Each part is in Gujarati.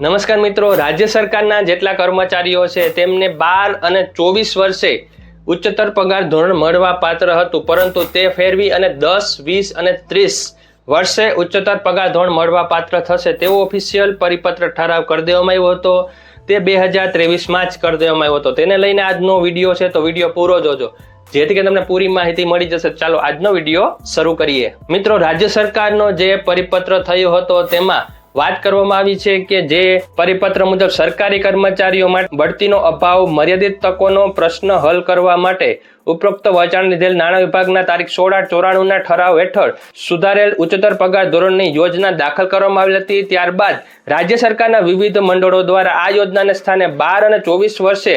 નમસ્કાર મિત્રો, રાજ્ય સરકારના જેટલા કર્મચારીઓ છે તેમને બાર અને ચોવીસ વર્ષે ઉચ્ચતર પગાર ધોરણ મળવા પાત્ર હતું, પરંતુ તે ફેરવી અને દસ, વીસ અને ત્રીસ વર્ષે ઉચ્ચતર પગાર ધોરણ મળવા પાત્ર થશે તેવો ઓફિશિયલ પરિપત્ર ઠરાવ કરી દેવામાં આવ્યો હતો. તે બે હજાર ત્રેવીસમાં જ કરી દેવામાં આવ્યો હતો. તેને લઈને આજનો વીડિયો છે, તો વીડિયો પૂરો જોજો. જેથી કે તમને પૂરી માહિતી મળી જશે. ચાલો આજનો વીડિયો શરૂ કરીએ. મિત્રો, રાજ્ય સરકારનો જે પરિપત્ર થયો હતો, તેમાં વાત કરવામાં આવી છે કે જે પરિપત્ર મુજબ સરકારી કર્મચારીઓ માટે બઢતીનો અભાવ, મર્યાદિત તકોનો પ્રશ્ન હલ કરવા માટે ઉપરોક્ત વચાણ લીધેલ નાણાં વિભાગના તારીખ સોળ ચોરાણુંના ઠરાવ હેઠળ સુધારેલ ઉચ્ચતર પગાર ધોરણની યોજના દાખલ કરવામાં આવી હતી. ત્યારબાદ રાજ્ય સરકારના વિવિધ મંડળો દ્વારા આ યોજનાને સ્થાને બાર અને ચોવીસ વર્ષે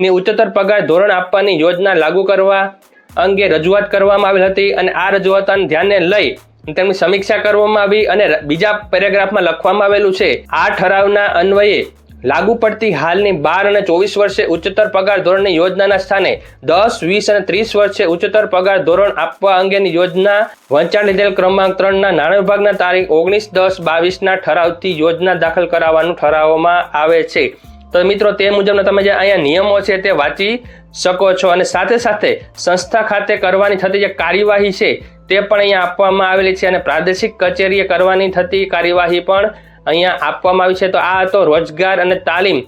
ની ઉચ્ચતર પગાર ધોરણ આપવાની યોજના લાગુ કરવા અંગે રજૂઆત કરવામાં આવી હતી અને આ રજૂઆતને ધ્યાને લઈ તેમની સમીક્ષા કરવામાં આવી અને બીજા પેરેગ્રાફમાં લખવામાં આવેલું છે, આ ઠરાવના અન્વયે લાગુ પડતી હાલની બાર અને ચોવીસ વર્ષે ઉચ્ચતર પગાર ધોરણની યોજનાના સ્થાને દસ, વીસ અને ત્રીસ વર્ષે ઉચ્ચતર પગાર ધોરણ આપવા અંગેની યોજના વંચાણ લીધેલ ક્રમાંક ત્રણના નાણાં વિભાગના તારીખ ઓગણીસ, દસ, બાવીસના ઠરાવથી યોજના દાખલ કરાવવાનું ઠરાવવામાં આવે છે. તો મિત્રો, તે મુજબના તમે જે અહીંયા નિયમો છે તે વાંચી શકો છો અને સાથે સાથે સંસ્થા ખાતે કરવાની થતી જે કાર્યવાહી છે તે પણ અહીંયા આપવામાં આવેલી છે અને પ્રાદેશિક કચેરીએ કરવાની થતી કાર્યવાહી પણ અહીંયા આપવામાં આવી છે. તો આ હતો રોજગાર અને તાલીમ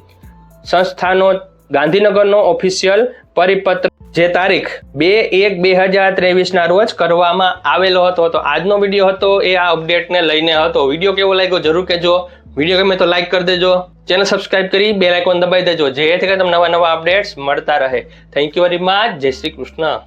સંસ્થાનો ગાંધીનગરનો ઓફિશિયલ પરિપત્ર. જે તારીખ બે એક બે હજાર ત્રેવીસના રોજ કરવામાં આવેલો હતો. તો આજનો વીડિયો હતો, એ આ અપડેટને લઈને હતો. વીડિયો કેવો લાગ્યો? જરૂર કહેજો. વીડિયો ગમે તો લાઈક કરી દેજો. ચેનલ સબસ્ક્રાઇબ કરી બેલ આઇકોન દબાવી દેજો. જેથી તમને નવા નવા અપડેટ્સ મળતા રહે. થેન્ક યુ વેરી મચ જય શ્રી કૃષ્ણ.